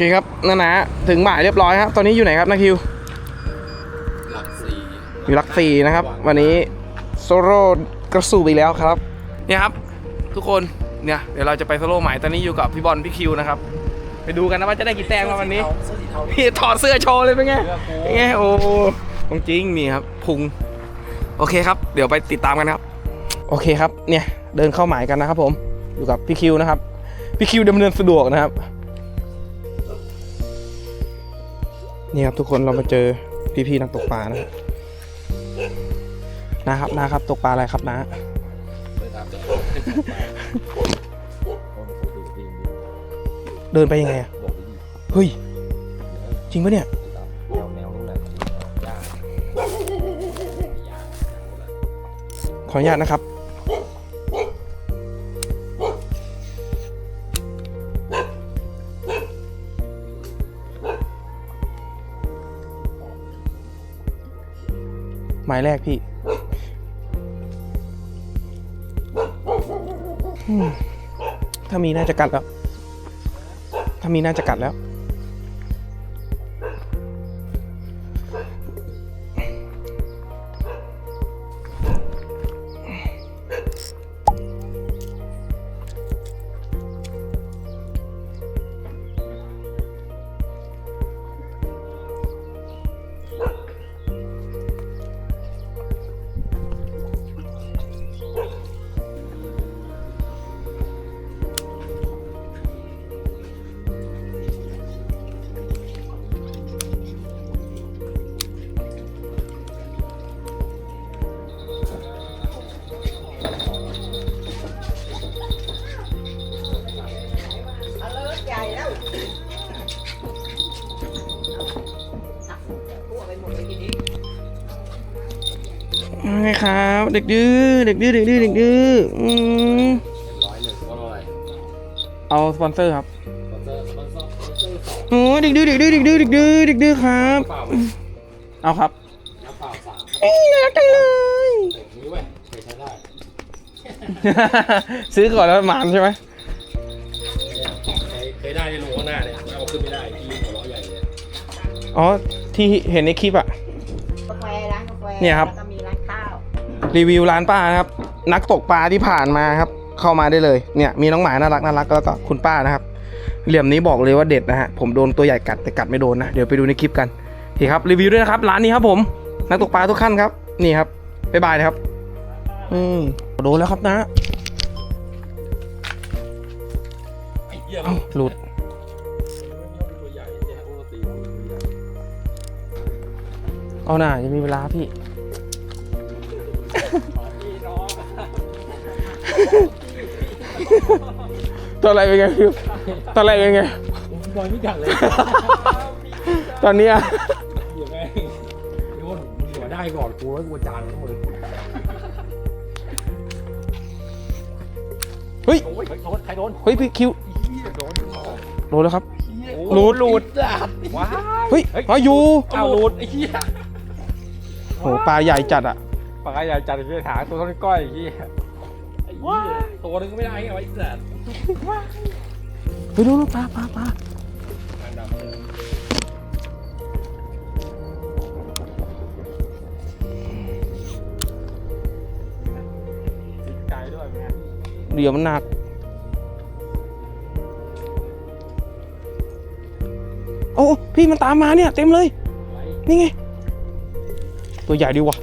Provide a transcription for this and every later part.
เคครับนานาถึงหมายเรียบร้อยครับ ตอนนี้อยู่ไหนครับนาคิว หลักสี่อยู่ลักสี่นะครับ วันนี้โซโล่กระสูบอีกแล้วครับ เนี่ยครับ ทุกคนเนี่ยเดี๋ยวเราจะไปโซโล่ใหม่ตอนนี้อยู่กับพี่บอลพี่คิวนะครับ ไปดูกันนะว่าจะได้กี่แต้มครับวันนี้พี่ถอดเสื้อโชว์เลยเป็นไงเป็นไงโอ้ของจริงนี่ครับพุง โอเคครับ เดี๋ยวไปติดตามกันครับ โอเคครับเนี่ยเดินเข้าหมายกันนะครับผมอยู่กับพี่คิวนะครับพี่คิวดำเนินสะดวกนะครับ นี่ครับทุกคนเรามาเจอพี่ๆนักตกปลานะนะครับนะครับตกปลาอะไรครับนะเดินไปยังไงอะเฮ้ย จริงปะเนี่ยขออนุญาตนะครับ หมายแรกพี่อืมถ้ามีน่าจะกัดแล้ว ถ้ามีน่าจะกัดแล้ว ไงครับ เด็กดื้อเด็กดื้อเด็กดื้อเด็กดื้ออืมร้อยหนึ่งว่าอะไรเอาสปอนเซอร์ครับสปอนเซอร์สปอนเซอร์สปอนเซอร์สองโอ้เด็กดื้อเด็กดื้อเด็กดื้อเด็กดื้อเด็กดื้อครับ เปล่าเอาครับน้ำเปล่าสามเอ้ยน่ารักจังเลยนี่เว้ยเคยใช้ได้ซื้อก่อนแล้วหมานใช่ไหมเคยเคยได้ในรูข้างหน้าเนี่ยเอาขึ้นไม่ได้ที่หัวเราะใหญ่เลยอ๋อที่เห็นในคลิปอะ กาแฟร้านกาแฟเนี่ยครับ แล้วก็มีร้านข้าว รีวิวร้านป้านะครับ นักตกปลาที่ผ่านมาครับ เข้ามาได้เลยเนี่ยมีน้องหมาน่ารักน่ารักแล้วก็คุณป้านะครับ เหลี่ยมนี้บอกเลยว่าเด็ดนะฮะผมโดนตัวใหญ่กัดแต่กัดไม่โดนนะเดี๋ยวไปดูในคลิปกันโอเครับรีวิวด้วยนะครับร้านนี้ครับผม นักตกปลาทุกขั้นครับ นี่ครับบ๊ายบายนะครับ อืมโดนแล้วครับนะเหี้ยเอ้าหลุดเอ้ตีมันตัวใหญ่เอาหน่าจะมีเวลาพี่ ตอนอะไรเป็นไงพี่ตอนอะไรเป็นไงบอยไม่กัดเลยตอนเนี้ยเหี้ยแม่งโยนมึงหัวได้ก่อนกูแล้วกูจานทั้งหมดเฮ้ยโอ้ยโดนใครโดนเฮ้ยพี่คิวเหี้ยโดนโดนแล้วครับหลุดหลุดอะว้าเฮ้ยมาอยู่เอาหลุดไอ้เหี้ยโหปลาใหญ่จัดอะปากกาใหญ่จัดเลยหาตัวเท่านี้ก้อยไอ้เหี้ย ไอ้เหี้ยตัวนึงก็ไม่ได้ไงไอ้สัตว์เฮ้ยดูดูปลาปลาปลาอันดับเลยติดใจด้วยแม่เดี๋ยวมันหนัก โอ้พี่มันตามมาเนี่ย เต็มเลย นี่ไง ตัวใหญ่ดีวะ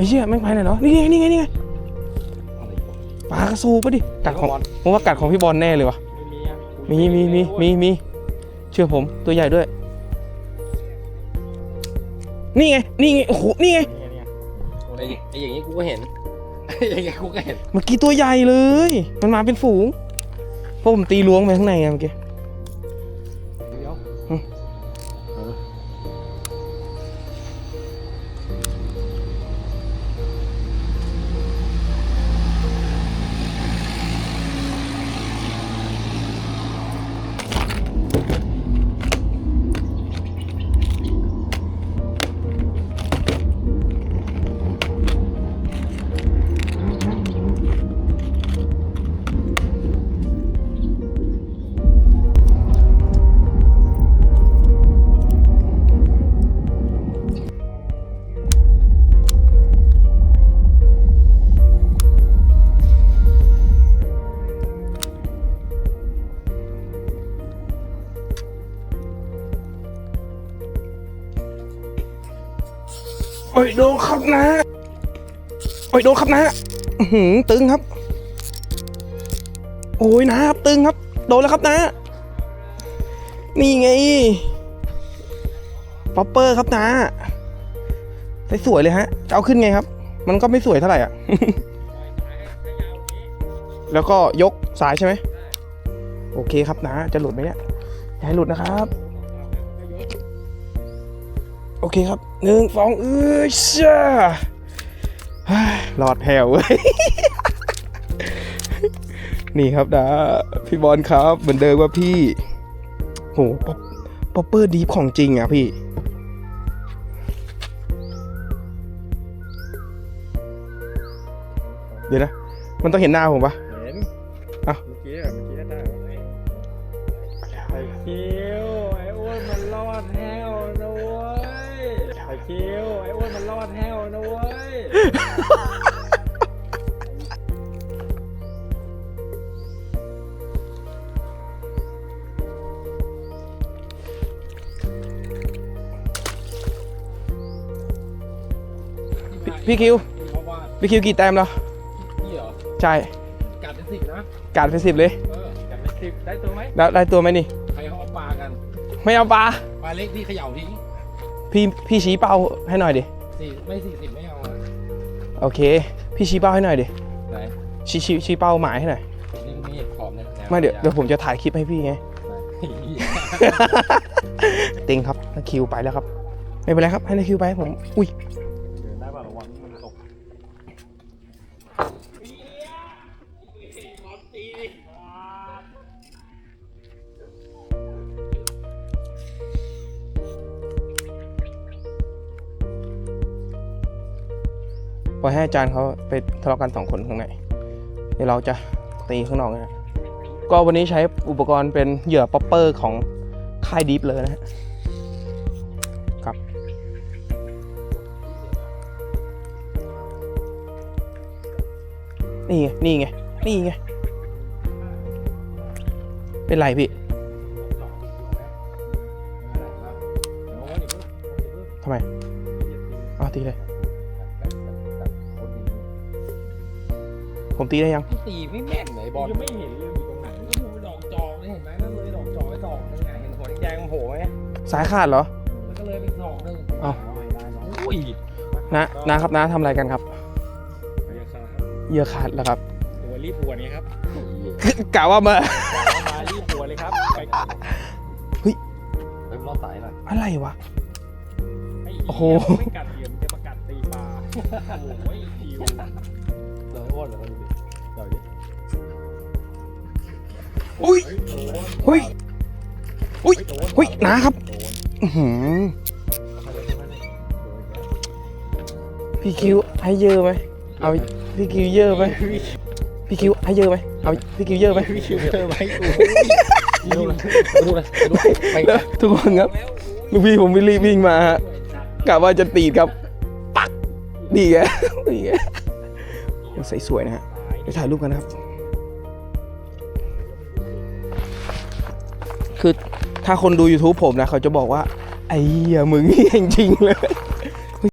อ้ยไอ้เชี่ยแม่งไปไหนเหรอนี่ไงนี่ไงนี่ไงอะไรวะปลากระสูปะดิ กัดของบอลผมว่ากัดของพี่บอลแน่เลยวะไม่มีอะมีมีมีมีมีเชื่อผมตัวใหญ่ด้วย นี่ไงนี่ไงโอ้โหนี่ไงเนี่ยเนี่ยไอ้ไอ้อย่างนี้กูก็เห็นไอ้อย่างนี้กูก็เห็น เมื่อกี้ตัวใหญ่เลย มันมาเป็นฝูงเพราะผมตีล้วงไปข้างในอะเมื่อกี้ อ้ยโดนครับนะโอ้ยโดนครับนะหือตึงครับ โอ้ยนะครับตึงครับ โดนแล้วครับนะ นี่ไงป๊อปเปอร์ครับนะสวยเลยฮะจะเอาขึ้นไงครับ มันก็ไม่สวยเท่าไหร่อะ แล้วก็ยกสายใช่ไหม โอเคครับนะ จะหลุดไหมเนี่ยอย่าให้หลุดนะครับ โอเคครับหนึ่งสองเอ้ยช่าเฮ้ยรอดแถวเว้ยนี่ครับนะพี่บอลครับเหมือนเดิมว่าพี่โหป๊อปป๊อปเปอร์ดีฟของจริงอะพี่ เดี๋ยวนะ มันต้องเห็นหน้าผมปะเห็นอะเมื่อกี้อะเมื่อกี้ได้ไอ้คิวไอ้อ้วนมันรอดแห้วนะเว้ยไอ้ คิวไอ้อ้วนมันรอดแห้วนะเว้ย พี่พี่คิว เพราะว่าพี่คิวกี่แต้มแล้ว พี่เหรอใช่ กัดเป็นสิบนะการไปสิบเลย เออกัดเป็นสิบได้ตัวไหมแล้วได้ตัวไหมนี่ ใครเขาเอาปลากัน ไม่เอาปลา ปลาเล็กที่เขย่าทิ้ง พี่พี่ชี้เป้าให้หน่อยดิสี่ไม่สี่สิบไม่เอาอะโอเค พี่ชี้เป้าให้หน่อยดิไหนชี้ชี้ชี้เป้าหมายให้หน่อยนี่ก็มีเห็ดขอบเนี่ยแนไม่เดี๋ยวเดี๋ยวผมจะถ่ายคลิปให้พี่ไงเต็งครับนักคิวไปแล้วครับ ไม่เป็นไรครับให้นักคิวไปผมอุ้ย ปล่อยให้อาจารย์เขาไปทะเลาะกันสองคนข้างในเดี๋ยวเราจะตีข้างนอกนะฮะก็วันนี้ใช้อุปกรณ์เป็นเหยื่อป๊อปเปอร์ของค่ายดีฟเลยนะฮะครับ นี่ไง นี่ไง นี่ไง เป็นไรพี่ทำไมเอตีเลย ผมตีได้ยัง ตีไม่แม่นเลยบอลยังไม่เห็นเลยอยู่ตรงไหนก็ดูดอกจอกเลยเห็นไหมนั่นเลยดอกจอกไอ้ดอกนึงไงเห็นหัวแดงๆมันโผล่ไหมสายขาดเหรอแล้วก็เลยเป็นดอกนึงเอ้าโอ้ยนะนะครับนะทำอะไรกันครับพยาคาเหยื่อขาดแล้วครับตัวรีบปวดไงครับกะว่ามา มารีบปวดเลยครับไปเฮ้ยเริ่มรอบสายหน่อยอะไรวะโอ้โห ไม่กัดเหยื่อมันจะมากัดตีปลาโอ้ยคิวเลยอ้วนเลยดูดิ เดี๋ยวดิอุ้ยเฮ้ยโดนอุ้ยอุ้ยโดนอุ้ยนะครับโดนอื้อหือเอาไปเลยเอาไปเลยโดนอีกแล้วพี่คิวให้เยอะไหมเอาพี่คิวเยอะไหมพี่คิวให้เยอะไหมเอาพี่คิวเยอะไหมพี่คิวเจอไหมกูดูเลยดูเลยดูไปแล้วทุกคนครับลูกพี่ผมวิลลี่วิ่งมาฮะกะว่าจะตีดครับปักดีแกดีแกใส่สวยนะฮะ เดี๋ยวถ่ายรูปกันนะครับ คือถ้าคนดู YouTube ผมนะ เขาจะบอกว่า ไอ้เหี้ยมึงนี่จริงๆเลย